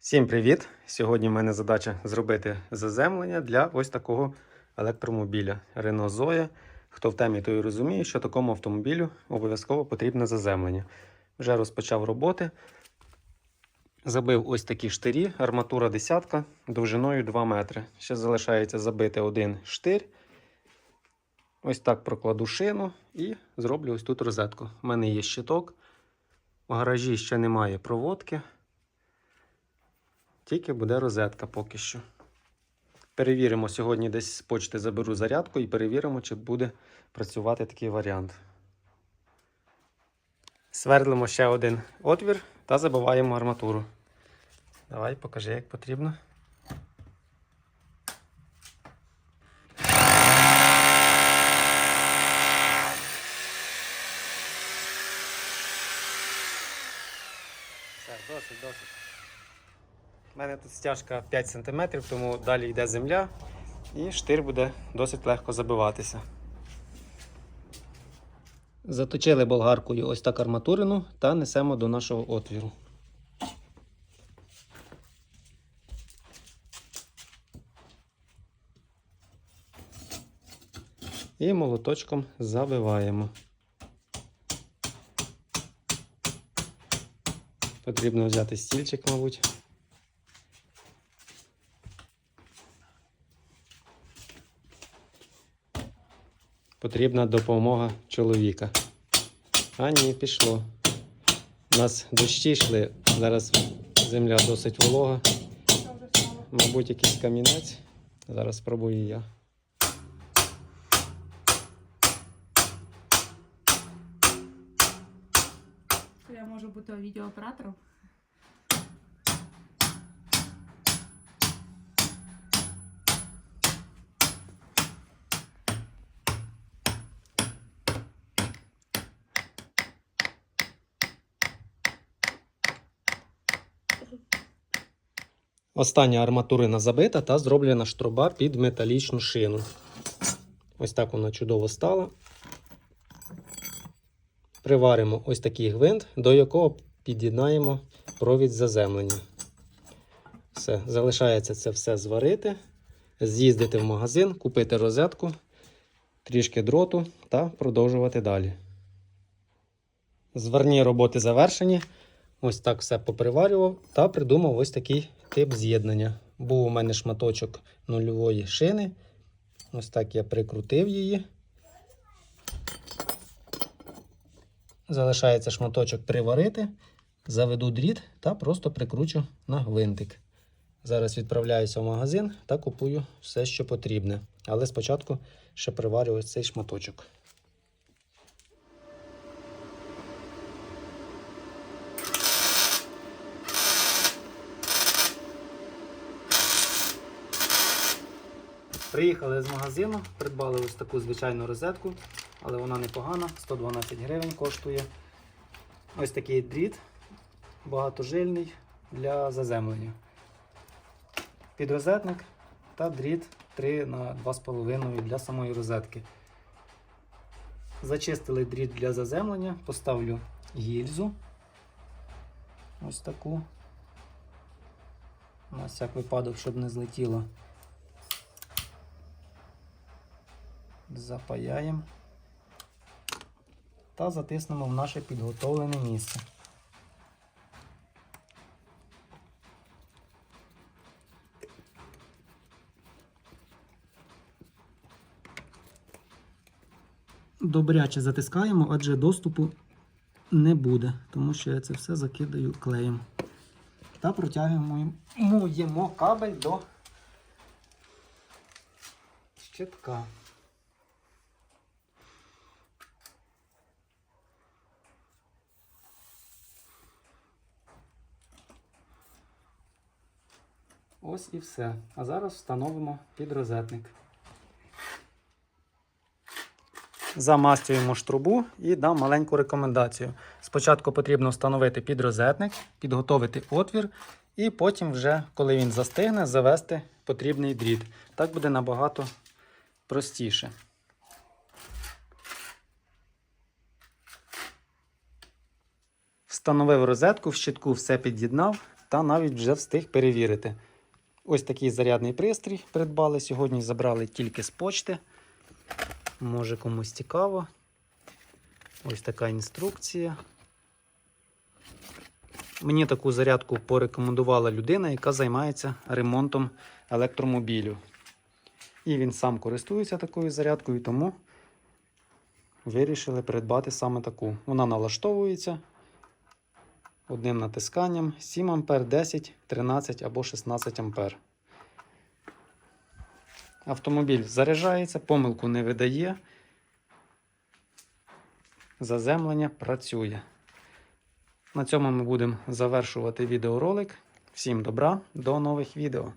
Всім привіт! Сьогодні в мене задача зробити заземлення для ось такого електромобіля Renault Zoe. Хто в темі, той розуміє, що такому автомобілю обов'язково потрібне заземлення. Вже розпочав роботи. Забив ось такі штирі, арматура десятка довжиною 2 метри. Ще залишається забити один штир. Ось так прокладу шину і зроблю ось тут розетку. У мене є щиток. В гаражі ще немає проводки. Тільки буде розетка поки що. Перевіримо сьогодні десь з почти заберу зарядку і перевіримо, чи буде працювати такий варіант. Свердлимо ще один отвір та забиваємо арматуру. Давай, покажи, як потрібно. Все, досить, досить. У мене тут стяжка 5 см, тому далі йде земля і штир буде досить легко забиватися. Заточили болгаркою ось так арматурину та несемо до нашого отвіру. І молоточком забиваємо. Потрібно взяти стільчик, мабуть. Потрібна допомога чоловіка. А ні, пішло. У нас дощі йшли, зараз земля досить волога. Мабуть, якийсь камінець. Зараз спробую я. Я можу бути відеооператором. Остання арматурина забита та зроблена штруба під металічну шину. Ось так вона чудово стала. Приваримо ось такий гвинт, до якого під'єднаємо провід заземлення. Все, залишається це все зварити, з'їздити в магазин, купити розетку, трішки дроту та продовжувати далі. Зварні роботи завершені. Ось так все поприварював та придумав ось такий тип з'єднання. Був у мене шматочок нульової шини. Ось так я прикрутив її. Залишається шматочок приварити, заведу дріт та просто прикручу на гвинтик. Зараз відправляюся в магазин та купую все, що потрібне. Але спочатку ще приварю ось цей шматочок. Приїхали з магазину, придбали ось таку звичайну розетку, але вона непогана, 112 гривень коштує. Ось такий дріт багатожильний для заземлення. Підрозетник та дріт 3 на 2,5 для самої розетки. Зачистили дріт для заземлення, поставлю гільзу. Ось таку. На всяк випадок, щоб не злетіло. Запаяємо та затиснемо в наше підготовлене місце. Добряче затискаємо, адже доступу не буде, тому що я це все закидаю клеєм. Та протягуємо кабель до щитка. Ось і все. А зараз встановимо підрозетник. Замастюємо штрубу і дам маленьку рекомендацію. Спочатку потрібно встановити підрозетник, підготовити отвір, і потім, вже, коли він застигне, завести потрібний дріт. Так буде набагато простіше. Встановив розетку, в щитку все під'єднав. та навіть вже встиг перевірити. Ось такий зарядний пристрій придбали сьогодні. Забрали тільки з почти. Може комусь цікаво. Ось така інструкція. Мені таку зарядку порекомендувала людина, яка займається ремонтом електромобілю. І він сам користується такою зарядкою, тому вирішили придбати саме таку. Вона налаштовується одним натисканням 7 А, 10, 13 або 16 А. Автомобіль заряджається, помилку не видає. Заземлення працює. На цьому ми будемо завершувати відеоролик. Всім добра, до нових відео.